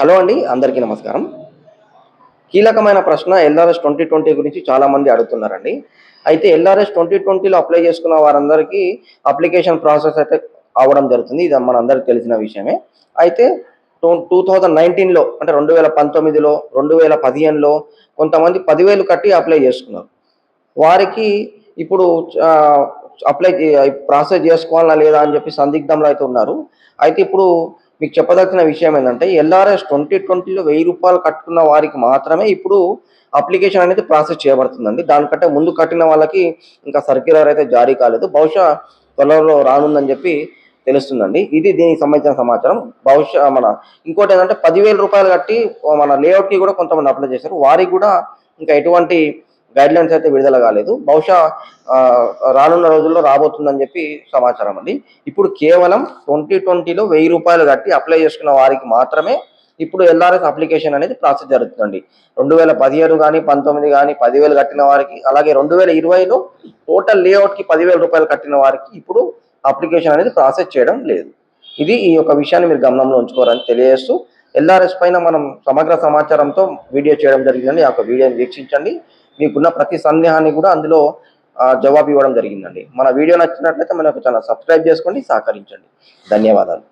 Hello అండి అందరికీ నమస్కారం. కీలకమైన ప్రశ్న ఎల్ఆర్ఎస్ ట్వంటీ ట్వంటీ గురించి చాలామంది అడుగుతున్నారండి. అయితే ఎల్ఆర్ఎస్ ట్వంటీ ట్వంటీలో అప్లై చేసుకున్న వారందరికీ అప్లికేషన్ ప్రాసెస్ అయితే అవడం జరుగుతుంది. ఇది మనందరికీ తెలిసిన విషయమే. అయితే టూ టూ థౌజండ్ నైన్టీన్లో అంటే రెండు వేల పంతొమ్మిదిలో రెండు వేల పదిహేనులో కొంతమంది పదివేలు కట్టి అప్లై చేసుకున్నారు. వారికి ఇప్పుడు అప్లై ప్రాసెస్ చేసుకోవాలా లేదా అని చెప్పి సందిగ్ధంలో అయితే ఉన్నారు. అయితే ఇప్పుడు మీకు చెప్పదలసిన విషయం ఏంటంటే ఎల్ఆర్ఎస్ ట్వంటీ ట్వంటీలో వెయ్యి రూపాయలు కట్టుకున్న వారికి మాత్రమే ఇప్పుడు అప్లికేషన్ అనేది ప్రాసెస్ చేయబడుతుందండి. దానికంటే ముందు కట్టిన వాళ్ళకి ఇంకా సర్క్యులర్ అయితే జారీ కాలేదు. బహుశా త్వరలో రానుందని చెప్పి తెలుస్తుందండి. ఇది దీనికి సంబంధించిన సమాచారం. బహుశా మన ఇంకోటి ఏంటంటే పదివేల రూపాయలు కట్టి మన లేఅవుట్కి కూడా కొంతమంది అప్లై చేశారు. వారికి కూడా ఇంకా ఎటువంటి గైడ్ లైన్స్ అయితే విడుదల కాలేదు. బహుశా రానున్న రోజుల్లో రాబోతుందని చెప్పి సమాచారం అండి. ఇప్పుడు కేవలం ట్వంటీ ట్వంటీలో వెయ్యి రూపాయలు కట్టి అప్లై చేసుకున్న వారికి మాత్రమే ఇప్పుడు ఎల్ఆర్ఎస్ అప్లికేషన్ అనేది ప్రాసెస్ జరుగుతుందండి. రెండు వేల పదిహేను కానీ పంతొమ్మిది కానీ పదివేలు కట్టిన వారికి అలాగే రెండు వేల ఇరవైలో టోటల్ లేఅవుట్కి పదివేల రూపాయలు కట్టిన వారికి ఇప్పుడు అప్లికేషన్ అనేది ప్రాసెస్ చేయడం లేదు. ఇది ఈ యొక్క విషయాన్ని మీరు గమనంలో ఉంచుకోవాలని తెలియజేస్తూ ఎల్ఆర్ఎస్ పైన మనం సమగ్ర సమాచారంతో వీడియో చేయడం జరిగిందండి. ఆ యొక్క వీడియోని వీక్షించండి. మీకున్న ప్రతి సందేహాన్ని కూడా అందులో జవాబు ఇవ్వడం జరిగిందండి. మన వీడియో నచ్చినట్లయితే మన ఛానల్ సబ్స్క్రైబ్ చేసుకోండి సహకరించండి. ధన్యవాదాలు.